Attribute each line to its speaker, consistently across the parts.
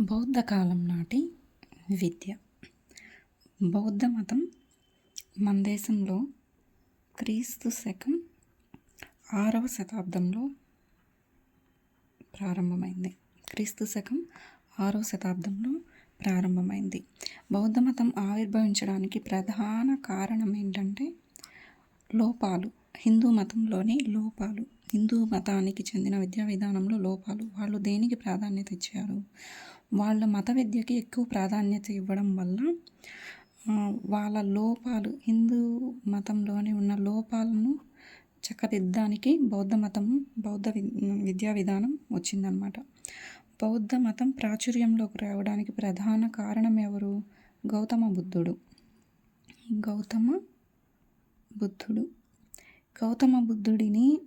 Speaker 1: బౌద్ధ కాలం నాటి విద్య. బౌద్ధ మతం మన దేశంలో క్రీస్తు శకం ఆరవ శతాబ్దంలో ప్రారంభమైంది. క్రీస్తు శకం ఆరవ శతాబ్దంలో ప్రారంభమైంది. బౌద్ధ మతం ఆవిర్భవించడానికి ప్రధాన కారణం ఏంటంటే లోపాలు. హిందూ మతంలోని లోపాలు. హిందూ మతానికి చెందిన విద్యా విధానంలో లోపాలు. వాళ్ళు దేనికి ప్రాధాన్యత ఇచ్చారు? వాళ్ళ మత విద్యకి ఎక్కువ ప్రాధాన్యత ఇవ్వడం వల్ల వాళ్ళ లోపాలు హిందూ మతంలోనే ఉన్న లోపాలను చక్కదిద్దడానికి బౌద్ధ మతం బౌద్ధ విద్యా విధానం వచ్చిందనమాట బౌద్ధ మతం ప్రాచుర్యంలోకి రావడానికి ప్రధాన కారణం ఎవరు? గౌతమ బుద్ధుడు. గౌతమ బుద్ధుడు. గౌతమ బుద్ధుడిని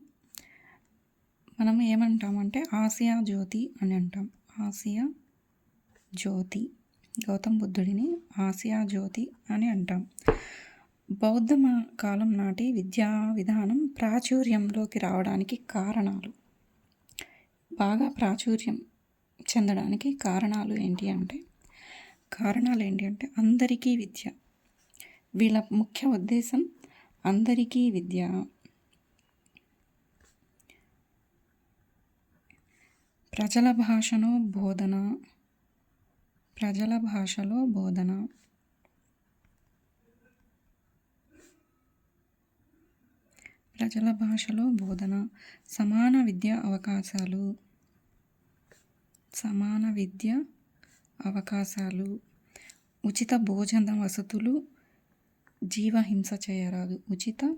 Speaker 1: మనం ఏమంటామంటే ఆసియా జ్యోతి అని అంటాం. ఆసియా జ్యోతి గౌతమ బుద్ధుడిని ఆసియా జ్యోతి అని అంటాం. బౌద్ధ కాలం నాటి విద్యా విధానం ప్రాచుర్యంలోకి రావడానికి కారణాలు. బాగా ప్రాచుర్యం చెందడానికి కారణాలు ఏంటి అంటే కారణాలు ఏంటి అంటే అందరికీ విద్య. వీళ్ళ ముఖ్య ఉద్దేశం అందరికీ విద్య. ప్రజల భాషను బోధన. ప్రజల భాషలో బోధన. ప్రజల భాషలో బోధన. సమాన విద్య అవకాశాలు. సమాన విద్య అవకాశాలు. ఉచిత భోజన వసతులు జీవహింస చేయరాదు. ఉచిత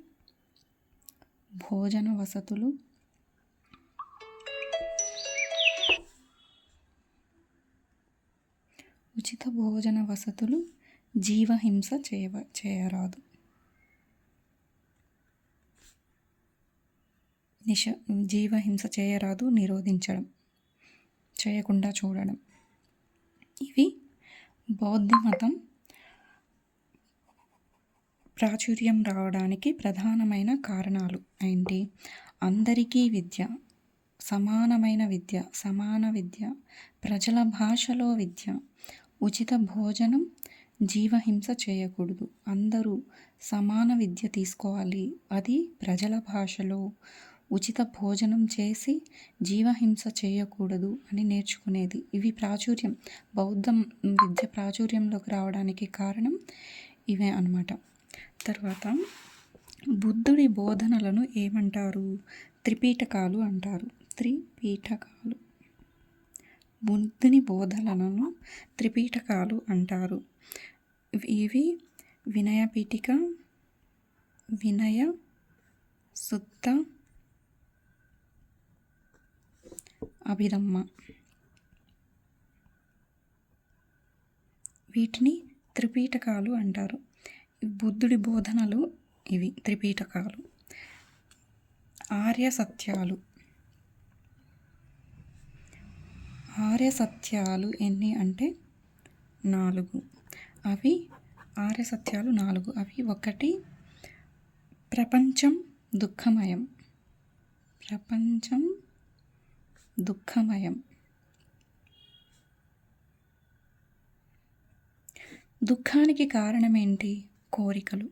Speaker 1: భోజన వసతులు ఉచిత భోజన వసతులు జీవహింస చేయవ చేయరాదు. నిష జీవహింస చేయరాదు నిరోధించడం చేయకుండా చూడడం. ఇవి బౌద్ధ మతం ప్రాచుర్యం రావడానికి ప్రధానమైన కారణాలు ఏంటి? అందరికీ విద్య సమానమైన విద్య సమాన విద్య ప్రజల భాషలో విద్య ఉచిత భోజనం జీవహింస చేయకూడదు. అందరూ సమాన విద్య తీసుకోవాలి. అది ప్రజల భాషలో ఉచిత భోజనం చేసి జీవహింస చేయకూడదు అని నేర్చుకునేది. ఇవి ప్రాచుర్యం. బౌద్ధం విద్య ప్రాచుర్యంలోకి రావడానికి కారణం ఇవే అనమాట తర్వాత బుద్ధుడి బోధనలను ఏమంటారు? త్రిపీఠకాలు అంటారు. త్రిపీఠకాలు. బుద్ధుని బోధనలను త్రిపీఠకాలు అంటారు. ఇవి వినయపీఠిక వినయ సుత్త అభిరమ్మ వీటిని త్రిపీఠకాలు అంటారు. బుద్ధుడి బోధనలు ఇవి త్రిపీఠకాలు. ఆర్య సత్యాలు. ఆర్య సత్యాలు ఎన్ని అంటే నాలుగు. అవి ఆర్య సత్యాలు నాలుగు. అవి ఒకటి ప్రపంచం దుఃఖమయం. ప్రపంచం దుఃఖమయం. దుఃఖానికి కారణం కోరికలు.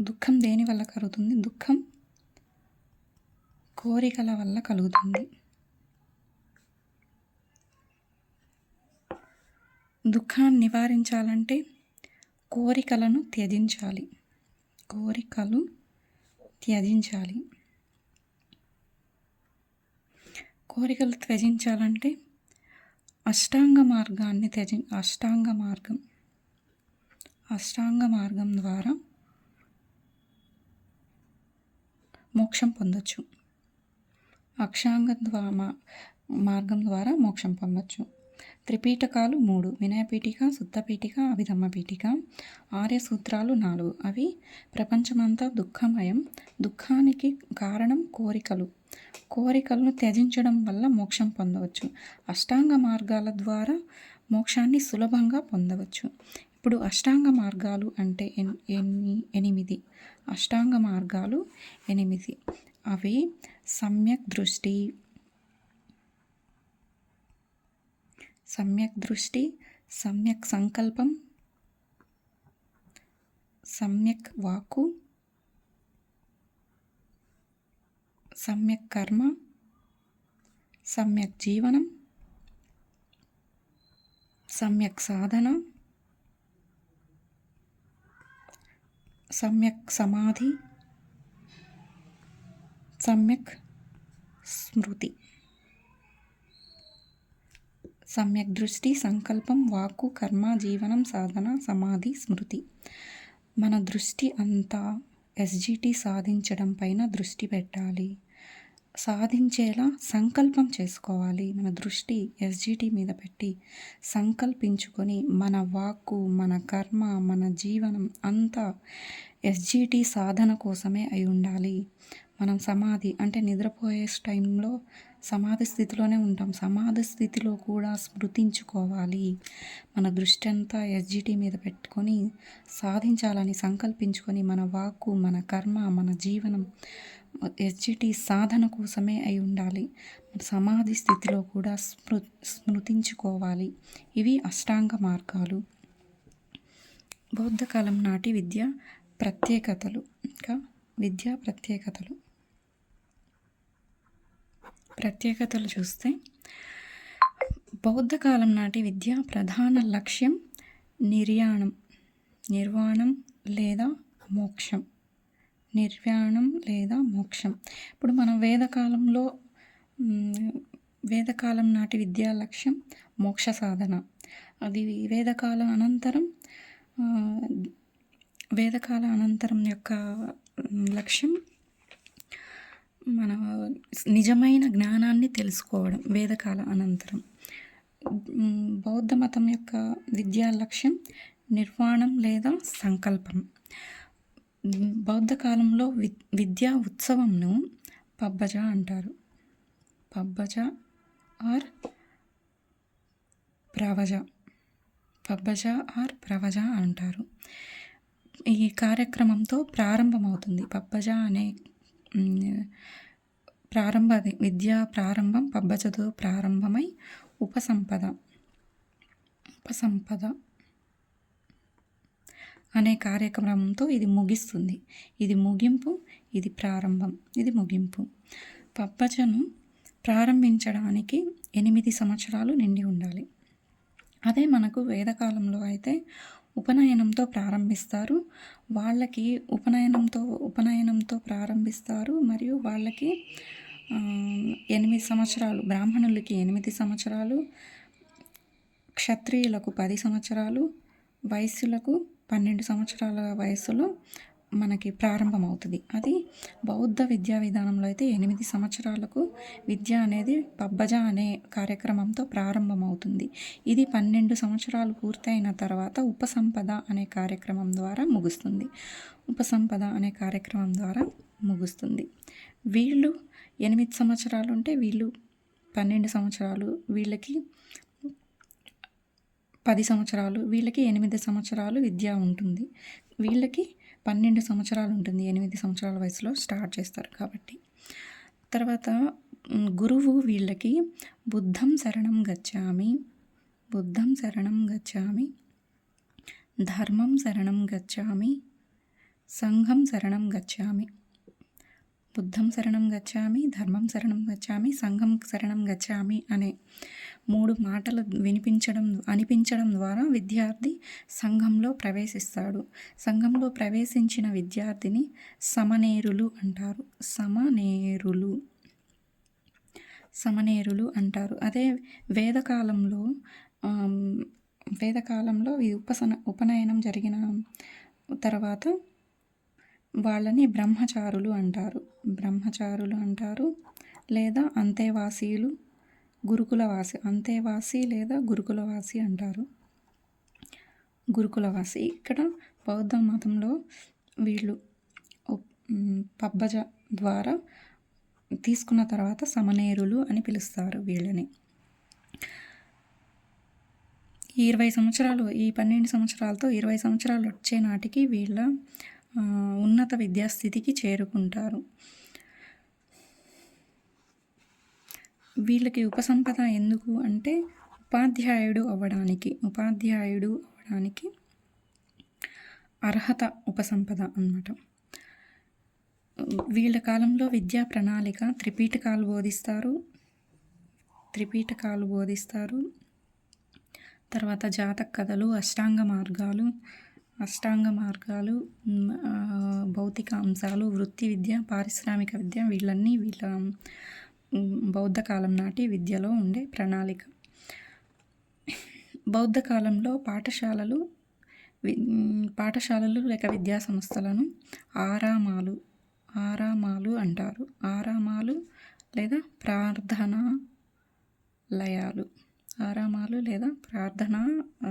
Speaker 1: దుఃఖం దేని వల్ల కలుగుతుంది? దుఃఖం కోరికల వల్ల కలుగుతుంది. దుఃఖాన్ని నివారించాలంటే కోరికలను త్యజించాలి. కోరికలు త్యజించాలి. కోరికలు త్యజించాలంటే అష్టాంగ మార్గాన్ని త్యజి అష్టాంగ మార్గం అష్టాంగ మార్గం ద్వారా మోక్షం పొందొచ్చు. అక్షాంగ ద్వారా మార్గం ద్వారా మోక్షం పొందొచ్చు. త్రిపీఠకాలు మూడు. వినయపీఠిక శుద్ధపీఠిక అభిధమ్మ పీఠిక ఆర్య సూత్రాలు నాలుగు. అవి ప్రపంచమంతా దుఃఖమయం. దుఃఖానికి కారణం కోరికలు. కోరికలను త్యజించడం వల్ల మోక్షం పొందవచ్చు. అష్టాంగ మార్గాల ద్వారా మోక్షాన్ని సులభంగా పొందవచ్చు. ఇప్పుడు అష్టాంగ మార్గాలు అంటే ఎన్ని ఎనిమిది. అష్టాంగ మార్గాలు ఎనిమిది. అవి సమ్యక్ దృష్టి సమ్యక్ దృష్టి సమ్యక్ సంకల్పం సమ్యక్ వాకు సమ్యక్ కర్మ సమ్యక్ జీవనం సమ్యక్ సాధన సమ్యక్ సమాధి సమ్యక్ స్మృతి. సమ్యక్ దృష్టి సంకల్పం వాక్కు కర్మ జీవనం సాధన సమాధి స్మృతి. మన దృష్టి అంతా ఎస్జిటి సాధించడం పైన దృష్టి పెట్టాలి. సాధించేలా సంకల్పం చేసుకోవాలి. మన దృష్టి ఎస్జిటి మీద పెట్టి సంకల్పించుకొని మన వాక్కు మన కర్మ మన జీవనం అంతా ఎస్జిటి సాధన కోసమే అయి ఉండాలి. మనం సమాధి అంటే నిద్రపోయే టైంలో సమాధి స్థితిలోనే ఉంటాం. సమాధి స్థితిలో కూడా స్మృతించుకోవాలి. మన దృష్టి అంతా ఎస్జిటి మీద పెట్టుకొని సాధించాలని సంకల్పించుకొని మన వాక్కు మన కర్మ మన జీవనం ఎస్జిటి సాధన కోసమే అయి ఉండాలి. సమాధి స్థితిలో కూడా స్మృ స్మృతించుకోవాలి. ఇవి అష్టాంగ మార్గాలు. బౌద్ధకాలం నాటి విద్య ప్రత్యేకతలు. ఇంకా విద్యా ప్రత్యేకతలు. ప్రత్యేకతలు చూస్తే బౌద్ధ కాలం నాటి విద్య ప్రధాన లక్ష్యం నిర్యాణం నిర్వాణం లేదా మోక్షం. నిర్వాణం లేదా మోక్షం. ఇప్పుడు మనం వేదకాలంలో వేదకాలం నాటి విద్యా లక్ష్యం మోక్ష సాధన. అది వేదకాలం అనంతరం వేదకాల అనంతరం యొక్క లక్ష్యం మన నిజమైన జ్ఞానాన్ని తెలుసుకోవడం వేదకాల అనంతరం. బౌద్ధ మతం యొక్క విద్యా లక్ష్యం నిర్వాణం లేదా సంకల్పం. బౌద్ధ కాలంలో వి విద్యా ఉత్సవంను పబ్బజ అంటారు. పబ్బజ ఆర్ ప్రవజ. పబ్బజ ఆర్ ప్రవజ అంటారు. ఈ కార్యక్రమంతో ప్రారంభమవుతుంది. పబ్బజ అనే ప్రారంభ విద్యా ప్రారంభం పబ్బజతో ప్రారంభమై ఉపసంపద. ఉపసంపద. అనే కార్యక్రమంతో ఇది ముగిస్తుంది. ఇది ముగింపు ఇది ప్రారంభం ఇది ముగింపు. పబ్బజను ప్రారంభించడానికి ఎనిమిది సంవత్సరాలు నిండి ఉండాలి. అదే మనకు వేదకాలంలో అయితే ఉపనయనంతో ప్రారంభిస్తారు. వాళ్ళకి ఉపనయనంతో ఉపనయనంతో ప్రారంభిస్తారు. మరియు వాళ్ళకి ఎనిమిది సంవత్సరాలు బ్రాహ్మణులకి ఎనిమిది సంవత్సరాలు క్షత్రియులకు పది సంవత్సరాలు వయస్సులకు పన్నెండు సంవత్సరాల వయసులో మనకి ప్రారంభమవుతుంది. అది బౌద్ధ విద్యా విధానంలో అయితే ఎనిమిది సంవత్సరాలకు విద్య అనేది పబ్బజ అనే కార్యక్రమంతో ప్రారంభమవుతుంది. ఇది పన్నెండు సంవత్సరాలు పూర్తయిన తర్వాత ఉపసంపద అనే కార్యక్రమం ద్వారా ముగుస్తుంది. ఉపసంపద అనే కార్యక్రమం ద్వారా ముగుస్తుంది. వీళ్ళు ఎనిమిది సంవత్సరాలు ఉంటే వీళ్ళు పన్నెండు సంవత్సరాలు వీళ్ళకి పది సంవత్సరాలు వీళ్ళకి ఎనిమిది సంవత్సరాలు విద్య ఉంటుంది. వీళ్ళకి పన్నెండు సంవత్సరాలు ఉంటుంది ఎనిమిది సంవత్సరాల వయసులో స్టార్ట్ చేస్తారు కాబట్టి. తర్వాత గురువు వీళ్ళకి బుద్ధం శరణం గచ్చామి బుద్ధం శరణం గచ్చామి ధర్మం శరణం గచ్చామి సంఘం శరణం గచ్చామి. బుద్ధం శరణం గచ్చామి ధర్మం శరణం గచ్చామి సంఘం శరణం గచ్చామి అనే మూడు మాటలు వినిపించడం అనిపించడం ద్వారా విద్యార్థి సంఘంలో ప్రవేశిస్తాడు. సంఘంలో ప్రవేశించిన విద్యార్థిని సమనేరులు అంటారు. సమనేరులు. సమనేరులు అంటారు. అదే వేదకాలంలో వేదకాలంలో ఈ ఉపసన ఉపనయనం జరిగిన తర్వాత వాళ్ళని బ్రహ్మచారులు అంటారు. బ్రహ్మచారులు అంటారు. లేదా అంతేవాసీలు గురుకులవాసి అంతేవాసి లేదా గురుకులవాసి అంటారు. గురుకులవాసి ఇక్కడ బౌద్ధ మతంలో వీళ్ళు పబ్బజ ద్వారా తీసుకున్న తర్వాత సమనేరులు అని పిలుస్తారు వీళ్ళని. ఈ ఇరవై సంవత్సరాలు ఈ పన్నెండు సంవత్సరాలతో ఇరవై సంవత్సరాలు వచ్చే నాటికి వీళ్ళ ఉన్నత విద్యాస్థితికి చేరుకుంటారు. వీళ్ళకి ఉపసంపద ఎందుకు అంటే ఉపాధ్యాయుడు అవ్వడానికి ఉపాధ్యాయుడు అవ్వడానికి అర్హత ఉపసంపద అన్నమాట. వీళ్ళ కాలంలో విద్యా ప్రణాళిక త్రిపీఠకాలు బోధిస్తారు త్రిపీఠకాలు బోధిస్తారు. తర్వాత జాతక కథలు అష్టాంగ మార్గాలు అష్టాంగ మార్గాలు భౌతిక అంశాలు వృత్తి విద్య పారిశ్రామిక విద్య వీళ్ళన్నీ వీళ్ళ బౌద్ధ కాలం నాటి విద్యలో ఉండే ప్రణాళిక. బౌద్ధ కాలంలో పాఠశాలలు పాఠశాలలు లేక విద్యా సంస్థలను ఆరామాలు ఆరామాలు అంటారు. ఆరామాలు లేదా ప్రార్థనా లయాలు ఆరామాలు లేదా ప్రార్థనా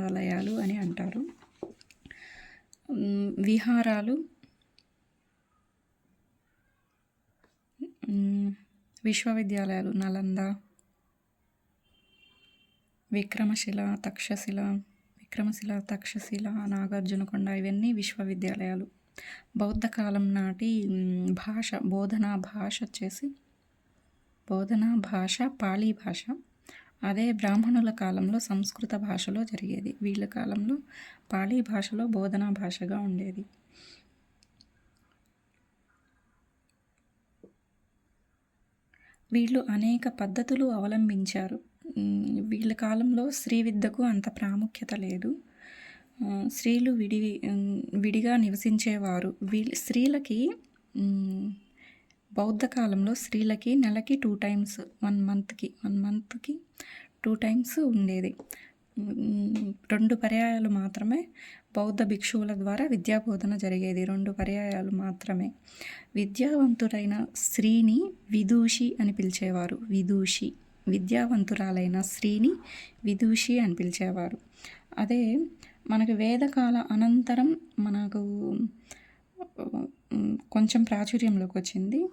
Speaker 1: లయాలు అని అంటారు. విహారాలు. విశ్వవిద్యాలయాలు నలంద విక్రమశిల తక్షశిల విక్రమశిల తక్షశిల నాగార్జునకొండ ఇవన్నీ విశ్వవిద్యాలయాలు. బౌద్ధ కాలం నాటి భాష బోధనా భాష వచ్చేసి బోధనా భాష పాళీ భాష. అదే బ్రాహ్మణుల కాలంలో సంస్కృత భాషలో జరిగేది. వీళ్ళ కాలంలో పాళీ భాషలో బోధనా భాషగా ఉండేది. వీళ్ళు అనేక పద్ధతులు అవలంబించారు. వీళ్ళ కాలంలో స్త్రీ విద్యకు అంత ప్రాముఖ్యత లేదు. స్త్రీలు విడి విడిగా నివసించేవారు. వీళ్ళ స్త్రీలకి బౌద్ధ కాలంలో స్త్రీలకి నెలకి టూ టైమ్స్ వన్ మంత్కి వన్ మంత్కి టూ టైమ్స్ ఉండేది. రెండు పర్యాయాలు మాత్రమే బౌద్ధ భిక్షువుల ద్వారా విద్యాబోధన జరిగేది. రెండు పర్యాయాలు మాత్రమే. విద్యావంతుడైన స్త్రీని విదూషి అని పిలిచేవారు. విదూషి. విద్యావంతురాలైన స్త్రీని విదూషి అని పిలిచేవారు. అదే మనకు వేదకాల అనంతరం మనకు కొంచెం ప్రాచుర్యంలోకి వచ్చింది.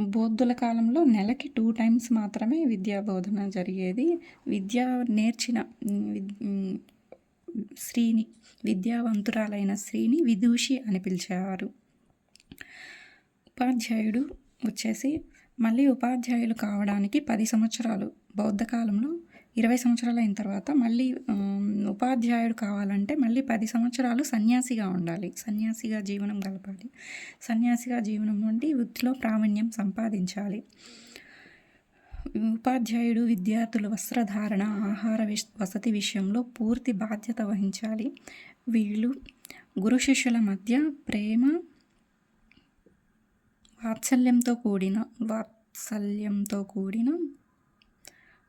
Speaker 1: బౌద్ధుల కాలంలో నెలకి టూ టైమ్స్ మాత్రమే విద్యా బోధన జరిగేది. విద్య నేర్చిన స్త్రీని విద్యావంతురాలైన స్త్రీని విదూషి అని పిలిచేవారు ఉపాధ్యాయుడు వచ్చేసి మళ్ళీ ఉపాధ్యాయులు కావడానికి పది సంవత్సరాలు బౌద్ధ కాలంలో ఇరవై సంవత్సరాలు అయిన తర్వాత మళ్ళీ ఉపాధ్యాయుడు కావాలంటే మళ్ళీ పది సంవత్సరాలు సన్యాసిగా ఉండాలి. సన్యాసిగా జీవనం గలపాలి సన్యాసిగా జీవనం నుండి వృత్తిలో ప్రావీణ్యం సంపాదించాలి. ఉపాధ్యాయుడు విద్యార్థుల వస్త్రధారణ ఆహార వసతి విషయంలో పూర్తి బాధ్యత వహించాలి. వీళ్ళు గురు శిష్యుల మధ్య ప్రేమ వాత్సల్యంతో కూడిన వాత్సల్యంతో కూడిన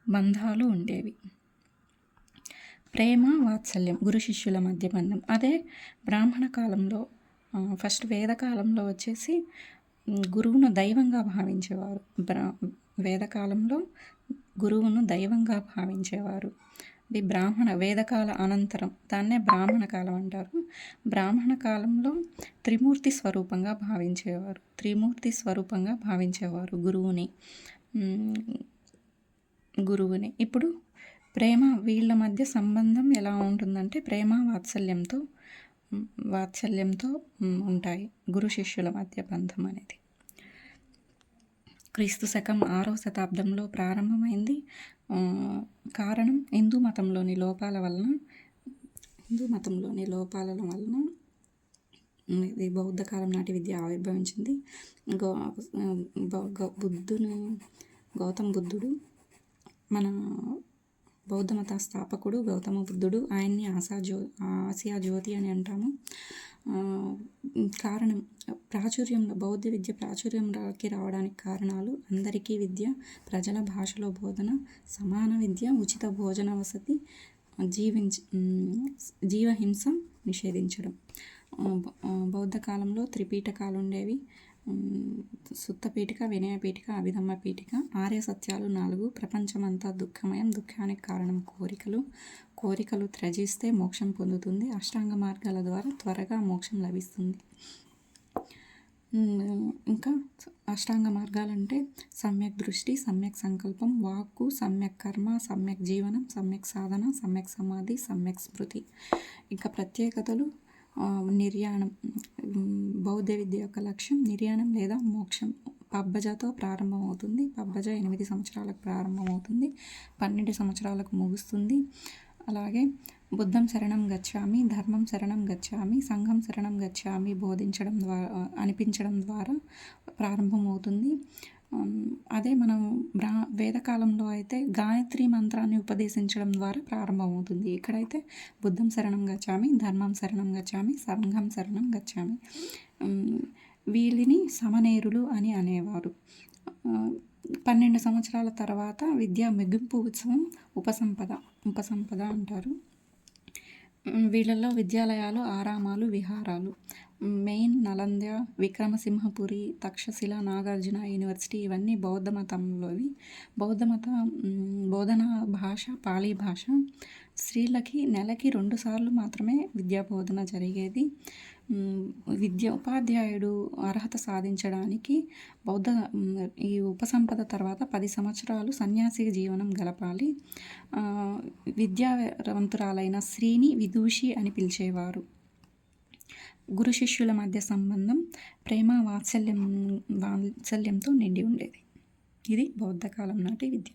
Speaker 1: బంధాలు ఉండేవి. ప్రేమ వాత్సల్యం గురు శిష్యుల మధ్య బంధం. అదే బ్రాహ్మణ కాలంలో ఫస్ట్ వేదకాలంలో వచ్చేసి గురువును దైవంగా భావించేవారు. బ్రా వేదకాలంలో గురువును దైవంగా భావించేవారు. ఇది బ్రాహ్మణ వేదకాల అనంతరం దాన్నే బ్రాహ్మణ కాలం అంటారు. బ్రాహ్మణ కాలంలో త్రిమూర్తి స్వరూపంగా భావించేవారు త్రిమూర్తి స్వరూపంగా భావించేవారు గురువుని. గురువుని. ఇప్పుడు ప్రేమ వీళ్ళ మధ్య సంబంధం ఎలా ఉంటుందంటే ప్రేమ వాత్సల్యంతో వాత్సల్యంతో ఉంటాయి. గురు శిష్యుల మధ్య బంధం అనేది. క్రీస్తు శకం ఆరవ శతాబ్దంలో ప్రారంభమైంది. కారణం హిందూ మతంలోని లోపాల వలన హిందూ మతంలోని లోపాల వలన ఇది బౌద్ధ కాలం నాటి విద్య ఆవిర్భవించింది. గౌ బుద్ధుని గౌతమ బుద్ధుడు మన బౌద్ధ మత స్థాపకుడు గౌతమ బుద్ధుడు ఆయన్ని ఆశా జ్యో ఆసియా జ్యోతి అని అంటాము. కారణం ప్రాచుర్యంలో బౌద్ధ విద్య ప్రాచుర్యంలోకి రావడానికి కారణాలు అందరికీ విద్య ప్రజల భాషలో బోధన సమాన విద్య ఉచిత భోజన వసతి జీవించ జీవహింస నిషేధించడం. బౌద్ధ కాలంలో త్రిపీఠకాలు ఉండేవి. సుత్తపీఠిక వినయపీఠిక అభిధమ్మ పీఠిక ఆర్య సత్యాలు నాలుగు ప్రపంచమంతా దుఃఖమయం దుఃఖానికి కారణం కోరికలు. కోరికలు త్రజిస్తే మోక్షం పొందుతుంది. అష్టాంగ మార్గాల ద్వారా త్వరగా మోక్షం లభిస్తుంది. ఇంకా అష్టాంగ మార్గాలంటే సమ్యక్ దృష్టి సమ్యక్ సంకల్పం వాక్కు సమ్యక్ కర్మ సమ్యక్ జీవనం సమ్యక్ సాధన సమ్యక్ సమాధి సమ్యక్ స్మృతి. ఇంకా ప్రత్యేకతలు నిర్యాణం బౌద్ధ విద్య యొక్క లక్ష్యం నిర్యాణం లేదా మోక్షం. పబ్బజతో ప్రారంభమవుతుంది. పబ్బజ ఎనిమిది సంవత్సరాలకు ప్రారంభమవుతుంది. పన్నెండు సంవత్సరాలకు ముగుస్తుంది. అలాగే బుద్ధం శరణం గచ్చామి ధర్మం శరణం గచ్చామి సంఘం శరణం గచ్చామి బోధించడం ద్వారా అనిపించడం ద్వారా ప్రారంభమవుతుంది. అదే మనం బ్రా వేదకాలంలో అయితే గాయత్రి మంత్రాన్ని ఉపదేశించడం ద్వారా ప్రారంభమవుతుంది. ఇక్కడైతే బుద్ధం శరణం గచ్చామి ధర్మం శరణం గచ్చామి సంఘం శరణం గచ్చామి. వీళ్ళని సమనేరులు అని అనేవారు. పన్నెండు సంవత్సరాల తర్వాత విద్యా ముగింపు ఉత్సవం ఉపసంపద ఉపసంపద అంటారు. వీళ్ళల్లో విద్యాలయాలు ఆరామాలు విహారాలు. మెయిన్ నలంద విక్రమసింహపురి తక్షశిల నాగార్జున యూనివర్సిటీ ఇవన్నీ బౌద్ధ మతంలోవి బౌద్ధ మత బోధన భాష పాళీ భాష. స్త్రీలకి నెలకి రెండు సార్లు మాత్రమే విద్యా బోధన జరిగేది. విద్య ఉపాధ్యాయుడు అర్హత సాధించడానికి బౌద్ధ ఈ ఉపసంపద తర్వాత పది సంవత్సరాలు సన్యాసి జీవనం గలపాలి విద్యావంతురాలైన స్త్రీని విదూషి అని పిలిచేవారు. గురు శిష్యుల మధ్య సంబంధం ప్రేమ వాత్సల్యం వాత్సల్యంతో నిండి ఉండేది. ఇది బౌద్ధకాలం నాటి విద్య.